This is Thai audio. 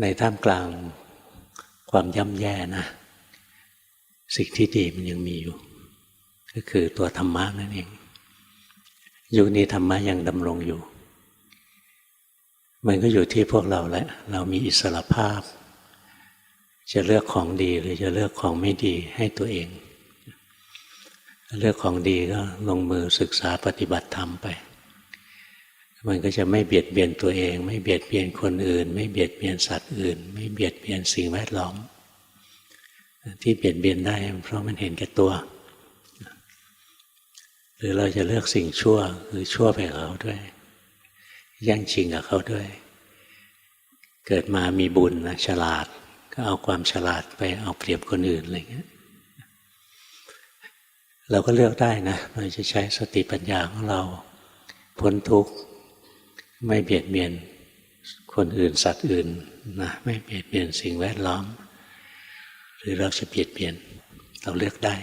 ในท่ามกลางความย่ำแย่นะ สิ่งที่ดีมันยังมีอยู่ ก็คือตัวธรรมะนั่นเอง ยุคนี้ธรรมะยังดำรงอยู่ มันก็อยู่ที่พวกเราแหละ เรามีอิสระภาพ จะเลือกของดีหรือจะเลือกของไม่ดีให้ตัวเอง เลือกของดีก็ลงมือศึกษาปฏิบัติธรรมไป มันก็จะไม่เบียดเบียนตัวเอง ไม่เบียดเบียนคนอื่น ไม่เบียดเบียนสัตว์อื่น ไม่เบียดเบียนสิ่งแวดล้อม ที่เบียดเบียนได้เพราะมันเห็นแก่ตัว หรือเราจะเลือกสิ่งชั่วคือชั่วไปกับเขาด้วยแย่งชิงกับเขาด้วย เกิดมามีบุญนะฉลาด ก็เอาความฉลาดไปเอาเปรียบคนอื่นอะไรเงี้ยเราก็เลือกได้นะเราจะใช้สติปัญญาของเราพ้นทุกข์ ไม่เบียดเบียนคนอื่นสัตว์อื่นนะไม่เบียดเบียนสิ่งแวดล้อม หรือเราจะเบียดเบียนเราเลือกได้